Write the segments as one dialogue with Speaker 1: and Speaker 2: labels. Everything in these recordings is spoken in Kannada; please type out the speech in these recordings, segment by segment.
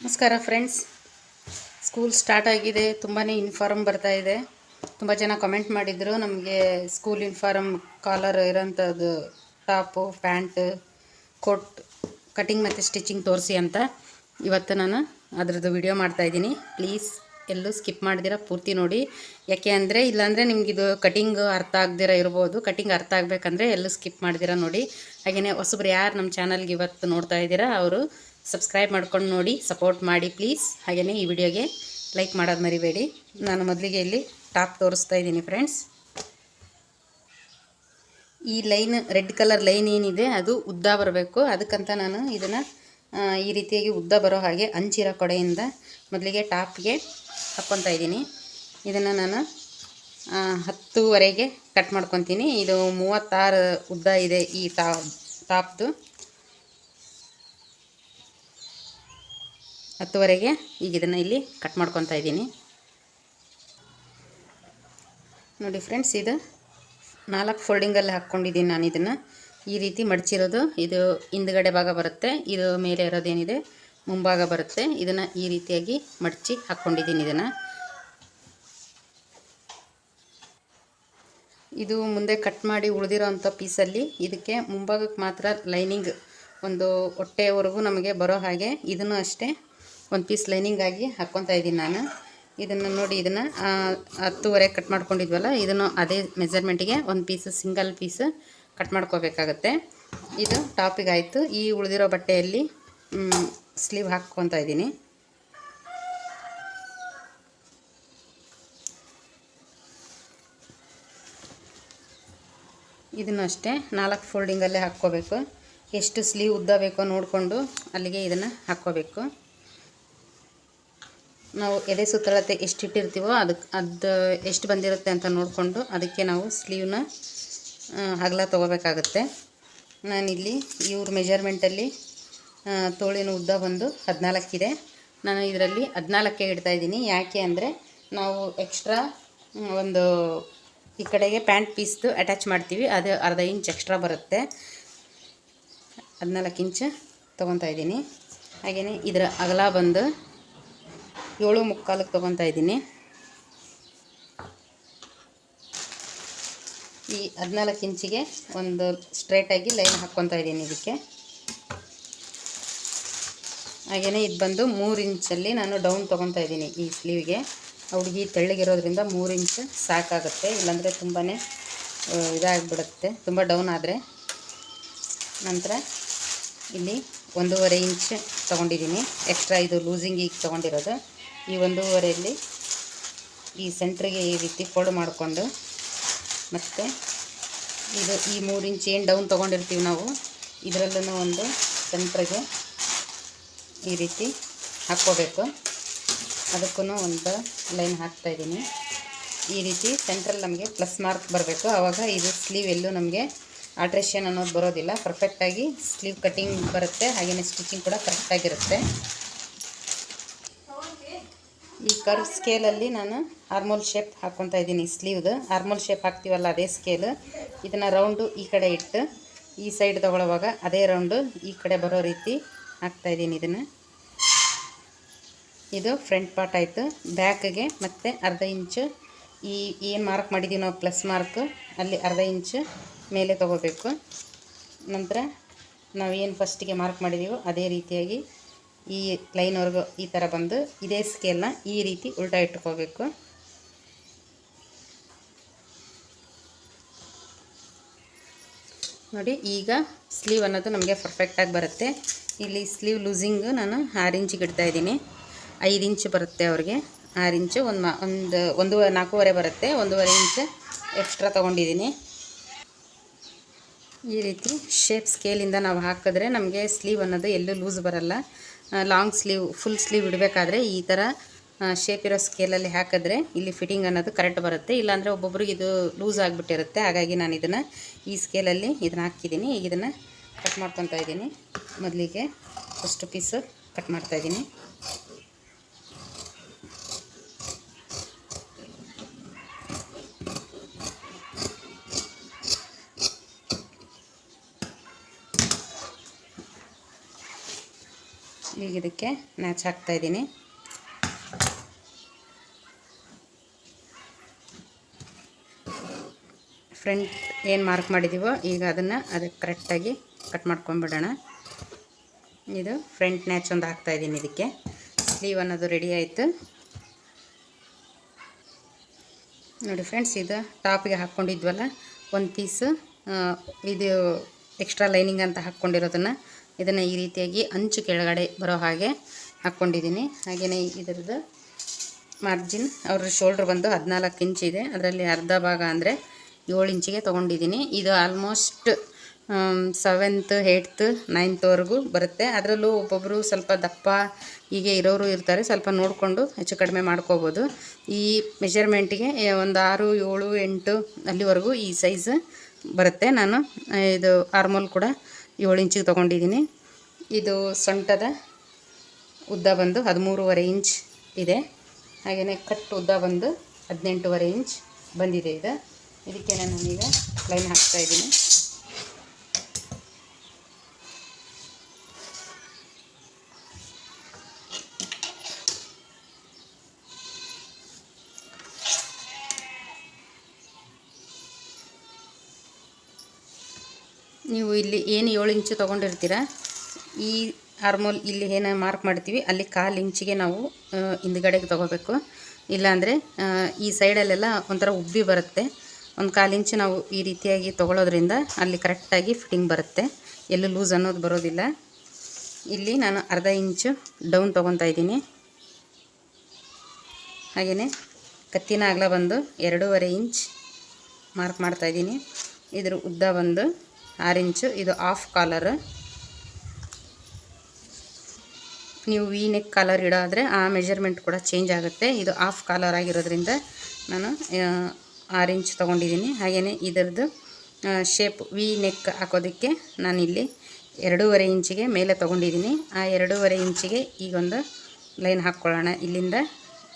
Speaker 1: ನಮಸ್ಕಾರ ಫ್ರೆಂಡ್ಸ್. ಸ್ಕೂಲ್ ಸ್ಟಾರ್ಟ್ ಆಗಿದೆ. ತುಂಬಾ ಬರ್ತಾ ಇದೆ. ತುಂಬ ಜನ ಕಮೆಂಟ್ ಮಾಡಿದರು. ನಮಗೆ ಸ್ಕೂಲ್ ಯೂನಿಫಾರ್ಮ್ ಕಾಲರ್ ಇರೋಂಥದ್ದು ಟಾಪು ಪ್ಯಾಂಟ್ ಕೋಟ್ ಕಟಿಂಗ್ ಮತ್ತು ಸ್ಟಿಚಿಂಗ್ ತೋರಿಸಿ ಅಂತ ಇವತ್ತು ನಾನು ಅದರದ್ದು ವಿಡಿಯೋ ಮಾಡ್ತಾಯಿದ್ದೀನಿ ಪ್ಲೀಸ್ ಎಲ್ಲೂ ಸ್ಕಿಪ್ ಮಾಡಿದಿರ, ಪೂರ್ತಿ ನೋಡಿ. ಯಾಕೆ ಅಂದರೆ, ಇಲ್ಲಾಂದರೆ ನಿಮಗಿದು ಕಟಿಂಗ್ ಅರ್ಥ ಆಗದಿರ ಇರ್ಬೋದು. ಕಟಿಂಗ್ ಅರ್ಥ ಆಗಬೇಕಂದ್ರೆ ಎಲ್ಲೂ ಸ್ಕಿಪ್ ಮಾಡಿದಿರ ನೋಡಿ. ಹಾಗೆಯೇ ಹೊಸಬ್ರು ಯಾರು ನಮ್ಮ ಚಾನಲ್ಗೆ ಇವತ್ತು ನೋಡ್ತಾ ಇದ್ದೀರಾ, ಅವರು ಸಬ್ಸ್ಕ್ರೈಬ್ ಮಾಡ್ಕೊಂಡು ನೋಡಿ, ಸಪೋರ್ಟ್ ಮಾಡಿ ಪ್ಲೀಸ್. ಹಾಗೆಯೇ ಈ ವಿಡಿಯೋಗೆ ಲೈಕ್ ಮಾಡೋದು ಮರಿಬೇಡಿ. ನಾನು ಮೊದಲಿಗೆ ಇಲ್ಲಿ ಟಾಪ್ ತೋರಿಸ್ತಾ ಇದ್ದೀನಿ ಫ್ರೆಂಡ್ಸ್. ಈ ಲೈನ್, ರೆಡ್ ಕಲರ್ ಲೈನ್ ಏನಿದೆ, ಅದು ಉದ್ದ ಬರಬೇಕು. ಅದಕ್ಕಂತ ನಾನು ಇದನ್ನು ಈ ರೀತಿಯಾಗಿ ಉದ್ದ ಬರೋ ಹಾಗೆ ಅಂಚಿರೋ ಕೊಡೆಯಿಂದ ಮೊದಲಿಗೆ ಟಾಪ್ಗೆ ಹಾಕ್ಕೊತಾ ಇದ್ದೀನಿ. ಇದನ್ನು ನಾನು ಹತ್ತುವರೆಗೆ ಕಟ್ ಮಾಡ್ಕೊತೀನಿ. ಇದು ಮೂವತ್ತಾರು ಉದ್ದ ಇದೆ ಈ ಟಾಪ್, ಟಾಪ್ದು. ಹತ್ತುವರೆಗೆ ಈಗ ಇದನ್ನು ಇಲ್ಲಿ ಕಟ್ ಮಾಡ್ಕೊತಾ ಇದ್ದೀನಿ. ನೋಡಿ ಫ್ರೆಂಡ್ಸ್ ಇದು ನಾಲ್ಕು ಫೋಲ್ಡಿಂಗಲ್ಲಿ ಹಾಕ್ಕೊಂಡಿದ್ದೀನಿ ನಾನು ಇದನ್ನು. ಈ ರೀತಿ ಮಡಚಿರೋದು, ಇದು ಹಿಂದುಗಡೆ ಭಾಗ ಬರುತ್ತೆ, ಇದು ಮೇಲೆ ಇರೋದೇನಿದೆ, ಮುಂಭಾಗ ಬರುತ್ತೆ. ಇದನ್ನು ಈ ರೀತಿಯಾಗಿ ಮಡಚಿ ಹಾಕ್ಕೊಂಡಿದ್ದೀನಿ ಇದನ್ನು. ಇದು ಮುಂದೆ ಕಟ್ ಮಾಡಿ ಉಳಿದಿರೋ ಅಂಥ ಪೀಸಲ್ಲಿ ಇದಕ್ಕೆ ಮುಂಭಾಗಕ್ಕೆ ಮಾತ್ರ ಲೈನಿಂಗ್ ಒಂದು ಹೊಟ್ಟೆವರೆಗೂ ನಮಗೆ ಬರೋ ಹಾಗೆ ಇದನ್ನು ಅಷ್ಟೇ ಒಂದು ಪೀಸ್ ಲೈನಿಂಗ್ ಆಗಿ ಹಾಕ್ಕೊತಾ ಇದ್ದೀನಿ ನಾನು. ಇದನ್ನು ನೋಡಿ, ಇದನ್ನು ಹತ್ತುವರೆ ಕಟ್ ಮಾಡ್ಕೊಂಡಿದ್ವಲ್ಲ, ಇದನ್ನು ಅದೇ ಮೆಜರ್ಮೆಂಟಿಗೆ ಒಂದು ಪೀಸ್ ಸಿಂಗಲ್ ಪೀಸ್ ಕಟ್ ಮಾಡ್ಕೋಬೇಕಾಗತ್ತೆ. ಇದು ಟಾಪಿಗೆ ಆಯಿತು. ಈ ಉಳಿದಿರೋ ಬಟ್ಟೆಯಲ್ಲಿ ಸ್ಲೀವ್ ಹಾಕ್ಕೊತಾ ಇದ್ದೀನಿ. ಇದನ್ನು ಅಷ್ಟೇ, ನಾಲ್ಕು ಫೋಲ್ಡಿಂಗಲ್ಲೇ ಹಾಕ್ಕೋಬೇಕು. ಎಷ್ಟು ಸ್ಲೀವ್ ಉದ್ದ ಬೇಕೋ ನೋಡಿಕೊಂಡು ಅಲ್ಲಿಗೆ ಇದನ್ನು ಹಾಕ್ಕೋಬೇಕು. ನಾವು ಎದೆ ಸುತ್ತಳತೆ ಎಷ್ಟು ಇಟ್ಟಿರ್ತೀವೋ ಅದಕ್ಕೆ ಅದು ಎಷ್ಟು ಬಂದಿರುತ್ತೆ ಅಂತ ನೋಡಿಕೊಂಡು ಅದಕ್ಕೆ ನಾವು ಸ್ಲೀವ್ನ ಹಗಲ ತೊಗೋಬೇಕಾಗುತ್ತೆ. ನಾನಿಲ್ಲಿ ಇವ್ರ ಮೆಜರ್ಮೆಂಟಲ್ಲಿ ತೋಳಿನ ಉದ್ದ ಬಂದು ಹದಿನಾಲ್ಕಿದೆ. ನಾನು ಇದರಲ್ಲಿ ಹದಿನಾಲ್ಕೆ ಇಡ್ತಾ ಇದ್ದೀನಿ. ಯಾಕೆ ಅಂದರೆ ನಾವು ಎಕ್ಸ್ಟ್ರಾ ಒಂದು ಈ ಕಡೆಗೆ ಪ್ಯಾಂಟ್ ಪೀಸ್ದು ಅಟ್ಯಾಚ್ ಮಾಡ್ತೀವಿ. ಅದು ಅರ್ಧ ಇಂಚ್ ಎಕ್ಸ್ಟ್ರಾ ಬರುತ್ತೆ. ಹದಿನಾಲ್ಕು ಇಂಚ್ ತೊಗೊತಾ ಇದ್ದೀನಿ. ಹಾಗೆಯೇ ಇದರ ಅಗಲ ಬಂದು ಏಳು ಮುಕ್ಕಾಲಕ್ಕೆ ತೊಗೊತಾ ಇದ್ದೀನಿ. ಈ ಹದಿನಾಲ್ಕು ಇಂಚಿಗೆ ಒಂದು ಸ್ಟ್ರೇಟಾಗಿ ಲೈನ್ ಹಾಕ್ಕೊತಾ ಇದ್ದೀನಿ ಇದಕ್ಕೆ. ಹಾಗೆಯೇ ಇದು ಬಂದು ಮೂರು ಇಂಚಲ್ಲಿ ನಾನು ಡೌನ್ ತೊಗೊತಾ ಇದ್ದೀನಿ ಈ ಸ್ಲೀವ್ಗೆ ಹುಡುಗಿ ತೆಳ್ಳಗಿರೋದ್ರಿಂದ ಮೂರು ಇಂಚ್ ಸಾಕಾಗುತ್ತೆ, ಇಲ್ಲಾಂದರೆ ತುಂಬಾ ಇದಾಗಿಬಿಡುತ್ತೆ, ತುಂಬ ಡೌನ್ ಆದರೆ. ನಂತರ ಇಲ್ಲಿ ಒಂದೂವರೆ ಇಂಚ್ ತೊಗೊಂಡಿದ್ದೀನಿ. ಎಕ್ಸ್ಟ್ರಾ ಇದು ಲೂಸಿಂಗಿಗೆ ತೊಗೊಂಡಿರೋದು. ಈ ಒಂದೂವರೆಯಲ್ಲಿ ಈ ಸೆಂಟ್ರಿಗೆ ಈ ರೀತಿ ಫೋಲ್ಡ್ ಮಾಡಿಕೊಂಡು ಮತ್ತು ಇದು ಈ ಮೂರು ಇಂಚ್ ಏನು ಡೌನ್ ತೊಗೊಂಡಿರ್ತೀವಿ ನಾವು ಇದರಲ್ಲೂ ಒಂದು ಸೆಂಟ್ರಿಗೆ ಈ ರೀತಿ ಹಾಕ್ಕೋಬೇಕು. ಅದಕ್ಕೂ ಒಂದು ಲೈನ್ ಹಾಕ್ತಾಯಿದ್ದೀನಿ ಈ ರೀತಿ ಸೆಂಟ್ರಲ್ಲಿ ನಮಗೆ ಪ್ಲಸ್ ಮಾರ್ಕ್ ಬರಬೇಕು. ಆವಾಗ ಇದು ಸ್ಲೀವ್ ಎಲ್ಲೂ ನಮಗೆ ಆಲ್ಟ್ರೇಷನ್ ಅನ್ನೋದು ಬರೋದಿಲ್ಲ. ಪರ್ಫೆಕ್ಟಾಗಿ ಸ್ಲೀವ್ ಕಟ್ಟಿಂಗ್ ಬರುತ್ತೆ ಹಾಗೆಯೇ ಸ್ಟಿಚಿಂಗ್ ಕೂಡ ಕರೆಕ್ಟಾಗಿರುತ್ತೆ. ಕರ್ವ್ ಸ್ಕೇಲಲ್ಲಿ ನಾನು ಆರ್ಮೋಲ್ ಶೇಪ್ ಹಾಕ್ಕೊತಾ ಇದ್ದೀನಿ ಸ್ಲೀವ್ದು. ಆರ್ಮೋಲ್ ಶೇಪ್ ಹಾಕ್ತೀವಲ್ಲ ಅದೇ ಸ್ಕೇಲು. ಇದನ್ನು ರೌಂಡು ಈ ಕಡೆ ಇಟ್ಟು ಈ ಸೈಡ್ ತೊಗೊಳ್ಳುವಾಗ ಅದೇ ರೌಂಡು ಈ ಕಡೆ ಬರೋ ರೀತಿ ಹಾಕ್ತಾಯಿದ್ದೀನಿ ಇದನ್ನು. ಇದು ಫ್ರಂಟ್ ಪಾರ್ಟ್ ಆಯಿತು. ಬ್ಯಾಕ್ಗೆ ಮತ್ತು ಅರ್ಧ ಇಂಚು ಈ ಏನು ಮಾರ್ಕ್ ಮಾಡಿದ್ದೀವಿ ನಾವು ಪ್ಲಸ್ ಮಾರ್ಕ್ ಅಲ್ಲಿ ಅರ್ಧ ಇಂಚು ಮೇಲೆ ತೊಗೋಬೇಕು. ನಂತರ ನಾವು ಏನು ಫಸ್ಟಿಗೆ ಮಾರ್ಕ್ ಮಾಡಿದ್ದೀವೋ ಅದೇ ರೀತಿಯಾಗಿ ಈ ಲೈನ್ವರೆಗೂ ಈ ಥರ ಬಂದು ಇದೇ ಸ್ಕೇಲ್ನ ಈ ರೀತಿ ಉಲ್ಟಾ ಇಟ್ಕೋಬೇಕು. ನೋಡಿ, ಈಗ ಸ್ಲೀವ್ ಅನ್ನೋದು ನಮಗೆ ಪರ್ಫೆಕ್ಟಾಗಿ ಬರುತ್ತೆ. ಇಲ್ಲಿ ಸ್ಲೀವ್ ಲೂಸಿಂಗು ನಾನು ಆರು ಇಂಚಿಗೆ ಇಡ್ತಾ ಇದ್ದೀನಿ. ಐದು ಇಂಚ್ ಬರುತ್ತೆ ಅವ್ರಿಗೆ. ಆರು ಇಂಚು ಒಂದು ಮಾ ಒಂದು ಒಂದು ನಾಲ್ಕೂವರೆ ಬರುತ್ತೆ. ಒಂದೂವರೆ ಇಂಚ್ ಎಕ್ಸ್ಟ್ರಾ ತೊಗೊಂಡಿದ್ದೀನಿ. ಈ ರೀತಿ ಶೇಪ್ ಸ್ಕೇಲಿಂದ ನಾವು ಹಾಕಿದ್ರೆ ನಮಗೆ ಸ್ಲೀವ್ ಅನ್ನೋದು ಎಲ್ಲೂ ಲೂಸ್ ಬರಲ್ಲ. ಲಾಂಗ್ ಸ್ಲೀವ್ ಫುಲ್ ಸ್ಲೀವ್ ಇಡಬೇಕಾದ್ರೆ ಈ ಥರ ಶೇಪ್ ಇರೋ ಸ್ಕೇಲಲ್ಲಿ ಹಾಕಿದ್ರೆ ಇಲ್ಲಿ ಫಿಟ್ಟಿಂಗ್ ಅನ್ನೋದು ಕರೆಕ್ಟ್ ಬರುತ್ತೆ. ಇಲ್ಲಾಂದರೆ ಒಬ್ಬೊಬ್ರಿಗೆ ಇದು ಲೂಸ್ ಆಗಿಬಿಟ್ಟಿರುತ್ತೆ. ಹಾಗಾಗಿ ನಾನು ಇದನ್ನು ಈ ಸ್ಕೇಲಲ್ಲಿ ಇದನ್ನು ಹಾಕಿದ್ದೀನಿ. ಈಗ ಇದನ್ನು ಕಟ್ ಮಾಡ್ಕೊತಾ ಇದ್ದೀನಿ. ಮೊದಲಿಗೆ ಫಸ್ಟ್ ಪೀಸು ಕಟ್ ಮಾಡ್ತಾಯಿದ್ದೀನಿ ಈಗ ಇದಕ್ಕೆ ಮ್ಯಾಚ್ ಹಾಕ್ತಾಯಿದ್ದೀನಿ ಫ್ರೆಂಟ್ ಏನು ಮಾರ್ಕ್ ಮಾಡಿದ್ದೀವೋ ಈಗ ಅದನ್ನು ಅದಕ್ಕೆ ಕರೆಕ್ಟಾಗಿ ಕಟ್ ಮಾಡ್ಕೊಂಬಿಡೋಣ. ಇದು ಫ್ರಂಟ್ ನ್ಯಾಚ್ ಒಂದು ಹಾಕ್ತಾಯಿದ್ದೀನಿ ಇದಕ್ಕೆ. ಸ್ಲೀವ್ ಅನ್ನೋದು ರೆಡಿ ಆಯಿತು. ನೋಡಿ ಫ್ರೆಂಡ್ಸ್, ಇದು ಟಾಪಿಗೆ ಹಾಕ್ಕೊಂಡಿದ್ವಲ್ಲ ಒಂದು ಪೀಸು ಇದು ಎಕ್ಸ್ಟ್ರಾ ಲೈನಿಂಗ್ ಅಂತ ಹಾಕ್ಕೊಂಡಿರೋದನ್ನು ಇದನ್ನು ಈ ರೀತಿಯಾಗಿ ಅಂಚು ಕೆಳಗಡೆ ಬರೋ ಹಾಗೆ ಹಾಕ್ಕೊಂಡಿದ್ದೀನಿ. ಹಾಗೆಯೇ ಇದರದ್ದು ಮಾರ್ಜಿನ್ ಅವ್ರ ಶೋಲ್ಡ್ರ್ ಬಂದು ಹದಿನಾಲ್ಕು ಇದೆ. ಅದರಲ್ಲಿ ಅರ್ಧ ಭಾಗ ಅಂದರೆ ಏಳು ಇಂಚಿಗೆ ತೊಗೊಂಡಿದ್ದೀನಿ. ಇದು ಆಲ್ಮೋಸ್ಟ್ ಸೆವೆಂತ್ ಏಯ್ತ್ ನೈನ್ತ್ವರೆಗೂ ಬರುತ್ತೆ. ಅದರಲ್ಲೂ ಒಬ್ಬೊಬ್ಬರು ಸ್ವಲ್ಪ ದಪ್ಪ ಹೀಗೆ ಇರೋರು ಇರ್ತಾರೆ. ಸ್ವಲ್ಪ ನೋಡಿಕೊಂಡು ಹೆಚ್ಚು ಕಡಿಮೆ ಮಾಡ್ಕೋಬೋದು. ಈ ಮೆಷರ್ಮೆಂಟಿಗೆ ಒಂದು ಆರು, ಏಳು, ಎಂಟು ಅಲ್ಲಿವರೆಗೂ ಈ ಸೈಜ್ ಬರುತ್ತೆ. ನಾನು ಇದು ಆರ್ಮೋಲ್ ಕೂಡ ಏಳು ಇಂಚಿಗೆ ತೊಗೊಂಡಿದ್ದೀನಿ. ಇದು ಸೊಂಟದ ಉದ್ದ ಬಂದು ಹದಿಮೂರುವರೆ ಇಂಚ್ ಇದೆ. ಹಾಗೆಯೇ ಕಟ್ ಉದ್ದ ಬಂದು ಹದಿನೆಂಟುವರೆ ಇಂಚ್ ಬಂದಿದೆ ಇದು. ಇದಕ್ಕೆ ನಾನು ಈಗ ಲೈನ್ ಹಾಕ್ತಾಯಿದ್ದೀನಿ ನೀವು ಇಲ್ಲಿ ಏನು ಏಳು ಇಂಚು ತೊಗೊಂಡಿರ್ತೀರ, ಈ ಹಾರ್ಮೋಲ್ ಇಲ್ಲಿ ಏನು ಮಾರ್ಕ್ ಮಾಡ್ತೀವಿ, ಅಲ್ಲಿ ಕಾಲು ಇಂಚಿಗೆ ನಾವು ಹಿಂದ್ಗಡೆಗೆ ತೊಗೋಬೇಕು. ಇಲ್ಲಾಂದರೆ ಈ ಸೈಡಲ್ಲೆಲ್ಲ ಒಂಥರ ಉಬ್ಬಿ ಬರುತ್ತೆ. ಒಂದು ಕಾಲು ಇಂಚು ನಾವು ಈ ರೀತಿಯಾಗಿ ತೊಗೊಳೋದ್ರಿಂದ ಅಲ್ಲಿ ಕರೆಕ್ಟಾಗಿ ಫಿಟ್ಟಿಂಗ್ ಬರುತ್ತೆ. ಎಲ್ಲೂ ಲೂಸ್ ಅನ್ನೋದು ಬರೋದಿಲ್ಲ. ಇಲ್ಲಿ ನಾನು ಅರ್ಧ ಇಂಚು ಡೌನ್ ತೊಗೊತಾ ಇದ್ದೀನಿ. ಹಾಗೆಯೇ ಕತ್ತಿನ ಅಗಲ ಬಂದು ಎರಡೂವರೆ ಇಂಚ್ ಮಾರ್ಕ್ ಮಾಡ್ತಾಯಿದ್ದೀನಿ ಇದ್ರ ಉದ್ದ ಬಂದು ಆರು ಇಂಚು ಇದು ಆಫ್ ಕಾಲರ್ ನೀವು ವಿ ನೆಕ್ ಕಾಲರ್ ಇಡೋದ್ರೆ ಆ ಮೆಜರ್ಮೆಂಟ್ ಕೂಡ ಚೇಂಜ್ ಆಗುತ್ತೆ. ಇದು ಆಫ್ ಕಾಲರ್ ಆಗಿರೋದ್ರಿಂದ ನಾನು ಆ, ಆರು ಇಂಚ್ ತೊಗೊಂಡಿದ್ದೀನಿ. ಹಾಗೆಯೇ ಇದರದ್ದು ಶೇಪ್ ವಿ ನೆಕ್ ಹಾಕೋದಕ್ಕೆ ನಾನಿಲ್ಲಿ ಎರಡೂವರೆ ಇಂಚಿಗೆ ಮೇಲೆ ತೊಗೊಂಡಿದ್ದೀನಿ. ಆ ಎರಡೂವರೆ ಇಂಚಿಗೆ ಈಗೊಂದು ಲೈನ್ ಹಾಕ್ಕೊಳ್ಳೋಣ ಇಲ್ಲಿಂದ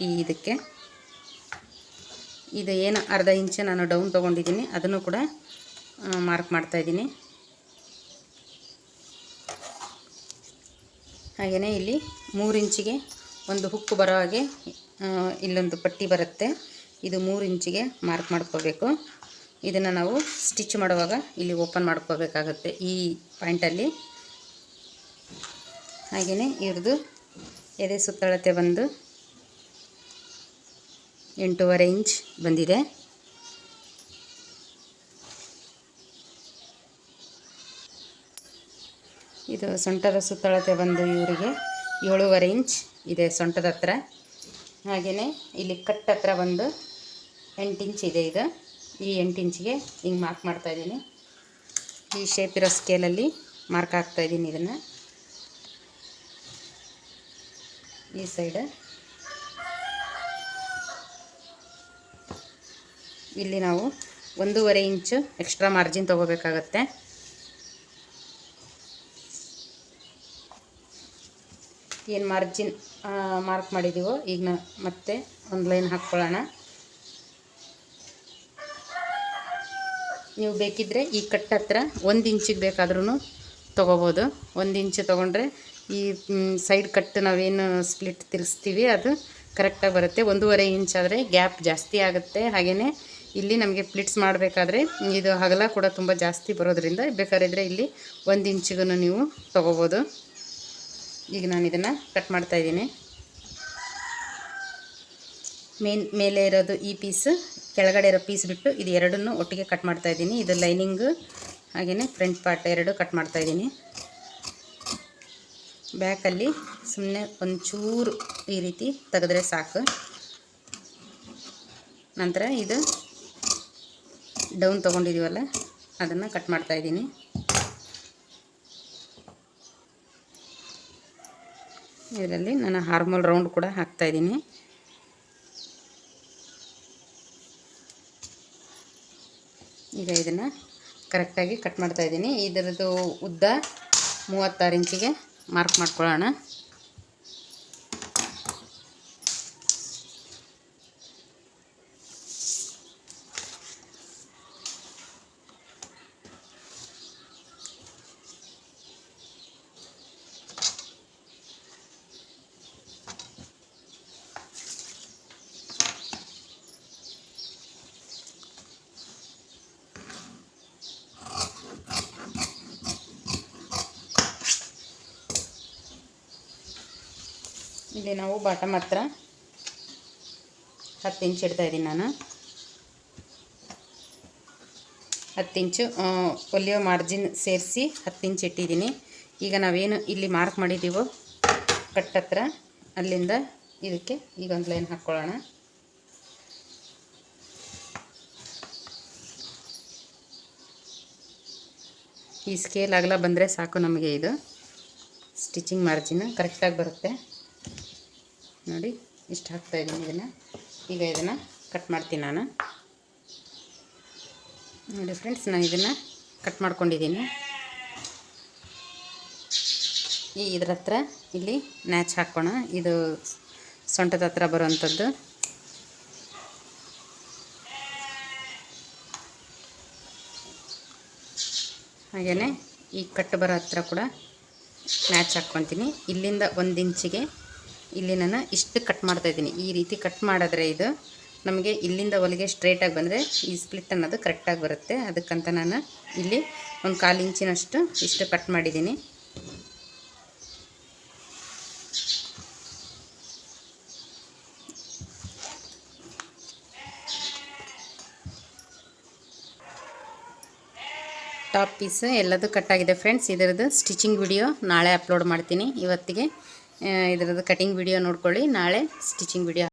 Speaker 1: ಈ ಇದಕ್ಕೆ. ಇದು ಏನು ಅರ್ಧ ಇಂಚು ನಾನು ಡೌನ್ ತೊಗೊಂಡಿದ್ದೀನಿ. ಅದನ್ನು ಕೂಡ ಮಾರ್ಕ್ ಮಾಡ್ತಾಯಿದ್ದೀನಿ ಹಾಗೆಯೇ ಇಲ್ಲಿ ಮೂರು ಇಂಚಿಗೆ ಒಂದು ಹುಕ್ಕು ಬರೋ ಹಾಗೆ ಇಲ್ಲೊಂದು ಪಟ್ಟಿ ಬರುತ್ತೆ. ಇದು ಮೂರು ಇಂಚಿಗೆ ಮಾರ್ಕ್ ಮಾಡ್ಕೋಬೇಕು. ಇದನ್ನು ನಾವು ಸ್ಟಿಚ್ ಮಾಡುವಾಗ ಇಲ್ಲಿ ಓಪನ್ ಮಾಡ್ಕೋಬೇಕಾಗುತ್ತೆ ಈ ಪಾಯಿಂಟಲ್ಲಿ. ಹಾಗೆಯೇ ಇವ್ರದ್ದು ಎದೆ ಸುತ್ತಳತೆ ಬಂದು ಎಂಟೂವರೆ ಇಂಚ್ ಬಂದಿದೆ. ಇದು ಸೊಂಟದ ಸುತ್ತಳತೆ ಬಂದು ಇವರಿಗೆ ಏಳೂವರೆ ಇಂಚ್ ಇದೆ ಸೊಂಟದ ಹತ್ರ. ಹಾಗೆಯೇ ಇಲ್ಲಿ ಕಟ್ ಹತ್ರ ಬಂದು ಎಂಟು ಇಂಚ್ ಇದೆ ಇದು. ಈ ಎಂಟು ಇಂಚಿಗೆ ಹಿಂಗೆ ಮಾರ್ಕ್ ಮಾಡ್ತಾಯಿದ್ದೀನಿ ಈ ಶೇಪ್ ಇರೋ ಸ್ಕೇಲಲ್ಲಿ ಮಾರ್ಕ್ ಹಾಕ್ತಾಯಿದ್ದೀನಿ ಇದನ್ನು. ಈ ಸೈಡ್ ಇಲ್ಲಿ ನಾವು ಒಂದೂವರೆ ಇಂಚು ಎಕ್ಸ್ಟ್ರಾ ಮಾರ್ಜಿನ್ ತೊಗೋಬೇಕಾಗತ್ತೆ. ಏನು ಮಾರ್ಜಿನ್ ಮಾರ್ಕ್ ಮಾಡಿದ್ದೀವೋ ಈಗ ನಾ, ಮತ್ತೆ ಒಂದು ಲೈನ್ ಹಾಕ್ಕೊಳ್ಳೋಣ. ನೀವು ಬೇಕಿದ್ದರೆ ಈ ಕಟ್ ಹತ್ರ ಒಂದು ಇಂಚಿಗೆ ಬೇಕಾದ್ರೂ ತೊಗೋಬೋದು. ಒಂದು ಇಂಚು ತೊಗೊಂಡ್ರೆ ಈ ಸೈಡ್ ಕಟ್ ನಾವೇನು ಸ್ಪ್ಲಿಟ್ ತಿರ್ಸ್ತೀವಿ, ಅದು ಕರೆಕ್ಟಾಗಿ ಬರುತ್ತೆ. ಒಂದೂವರೆ ಇಂಚ್ ಆದರೆ ಗ್ಯಾಪ್ ಜಾಸ್ತಿ ಆಗುತ್ತೆ. ಹಾಗೆಯೇ ಇಲ್ಲಿ ನಮಗೆ ಪ್ಲಿಟ್ಸ್ ಮಾಡಬೇಕಾದ್ರೆ ಇದು ಹಗಲ ಕೂಡ ತುಂಬ ಜಾಸ್ತಿ ಬರೋದ್ರಿಂದ ಬೇಕಾದ್ರೆ ಇಲ್ಲಿ ಒಂದು ಇಂಚಿಗೂ ನೀವು ತೊಗೋಬೋದು. ಈಗ ನಾನು ಇದನ್ನು ಕಟ್ ಮಾಡ್ತಾ ಇದ್ದೀನಿ. ಮೇನ್, ಮೇಲೆ ಇರೋದು ಈ ಪೀಸ್ ಕೆಳಗಡೆ ಇರೋ ಪೀಸ್ ಬಿಟ್ಟು ಇದು ಎರಡನ್ನೂ ಒಟ್ಟಿಗೆ ಕಟ್ ಮಾಡ್ತಾ ಇದ್ದೀನಿ. ಇದು ಲೈನಿಂಗು ಹಾಗೆಯೇ ಫ್ರಂಟ್ ಪಾರ್ಟ್ ಎರಡು ಕಟ್ ಮಾಡ್ತಾ ಇದ್ದೀನಿ. ಬ್ಯಾಕಲ್ಲಿ ಸುಮ್ಮನೆ ಒಂಚೂರು ಈ ರೀತಿ ತೆಗೆದ್ರೆ ಸಾಕು. ನಂತರ ಇದು ಡೌನ್ ತೊಗೊಂಡಿದ್ದೀವಲ್ಲ ಅದನ್ನು ಕಟ್ ಮಾಡ್ತಾ ಇದರಲ್ಲಿ ನಾನು ಹಾರ್ಮಲ್ ರೌಂಡ್ ಕೂಡ ಹಾಕ್ತಾ ಇದ್ದೀನಿ. ಈಗ ಇದನ್ನು ಕರೆಕ್ಟಾಗಿ ಕಟ್ ಮಾಡ್ತಾ ಇದ್ದೀನಿ. ಇದರದ್ದು ಉದ್ದ ಮೂವತ್ತಾರು ಇಂಚಿಗೆ ಮಾರ್ಕ್ ಮಾಡ್ಕೊಳ್ಳೋಣ. ಇಲ್ಲಿ ನಾವು ಬಾಟಮ್ ಹತ್ರ ಹತ್ತು ಇಂಚ್ ಇಡ್ತಾ ಇದ್ದೀನಿ ನಾನು. ಹತ್ತು ಇಂಚು ಒಲಿಯೋ ಮಾರ್ಜಿನ್ ಸೇರಿಸಿ ಹತ್ತು ಇಂಚ್ ಇಟ್ಟಿದ್ದೀನಿ. ಈಗ ನಾವೇನು ಇಲ್ಲಿ ಮಾರ್ಕ್ ಮಾಡಿದ್ದೀವೋ ಕಟ್ ಹತ್ರ, ಅಲ್ಲಿಂದ ಇದಕ್ಕೆ ಈಗ ಒಂದು ಲೈನ್ ಹಾಕ್ಕೊಳ್ಳೋಣ. ಈ ಸ್ಕೇಲ್ ಆಗಲ ಬಂದರೆ ಸಾಕು ನಮಗೆ ಇದು. ಸ್ಟಿಚಿಂಗ್ ಮಾರ್ಜಿನ್ ಕರೆಕ್ಟಾಗಿ ಬರುತ್ತೆ. ನೋಡಿ ಇಷ್ಟು ಹಾಕ್ತಾಯಿದ್ದೀನಿ ಇದನ್ನು. ಈಗ ಇದನ್ನು ಕಟ್ ಮಾಡ್ತೀನಿ ನಾನು. ನೋಡಿ ಫ್ರೆಂಡ್ಸ್ ನಾನು ಇದನ್ನು ಕಟ್ ಮಾಡ್ಕೊಂಡಿದ್ದೀನಿ. ಈ ಇದ್ರ ಹತ್ರ ಇಲ್ಲಿ ನ್ಯಾಚ್ ಹಾಕೋಣ. ಇದು ಸೊಂಟದ ಹತ್ರ ಬರುವಂಥದ್ದು. ಹಾಗೆಯೇ ಈ ಕಟ್ಟು ಬರೋ ಹತ್ರ ಕೂಡ ಮ್ಯಾಚ್ ಹಾಕ್ಕೊತೀನಿ. ಇಲ್ಲಿಂದ ಒಂದು ಇಂಚಿಗೆ ಇಲ್ಲಿ ನಾನು ಇಷ್ಟು ಕಟ್ ಮಾಡ್ತಾಯಿದ್ದೀನಿ ಈ ರೀತಿ ಕಟ್ ಮಾಡಿದ್ರೆ ಇದು ನಮಗೆ ಇಲ್ಲಿಂದ ಹೊಲಿಗೆ ಸ್ಟ್ರೇಟಾಗಿ ಬಂದರೆ ಈ ಸ್ಪ್ಲಿಟ್ ಅನ್ನೋದು ಕರೆಕ್ಟಾಗಿ ಬರುತ್ತೆ. ಅದಕ್ಕಂತ ನಾನು ಇಲ್ಲಿ ಒಂದು ಕಾಲು ಇಂಚಿನಷ್ಟು ಇಷ್ಟು ಕಟ್ ಮಾಡಿದ್ದೀನಿ. ಟಾಪ್ ಪೀಸ್ ಎಲ್ಲದೂ ಕಟ್ಟಾಗಿದೆ ಫ್ರೆಂಡ್ಸ್ ಇದರದ್ದು ಸ್ಟಿಚಿಂಗ್ ವಿಡಿಯೋ ನಾಳೆ ಅಪ್ಲೋಡ್ ಮಾಡ್ತೀನಿ. ಇವತ್ತಿಗೆ ಇದರದ್ದು ಕಟಿಂಗ್ ವಿಡಿಯೋ ನೋಡ್ಕೊಳ್ಳಿ. ನಾಳೆ ಸ್ಟಿಚಿಂಗ್ ವಿಡಿಯೋ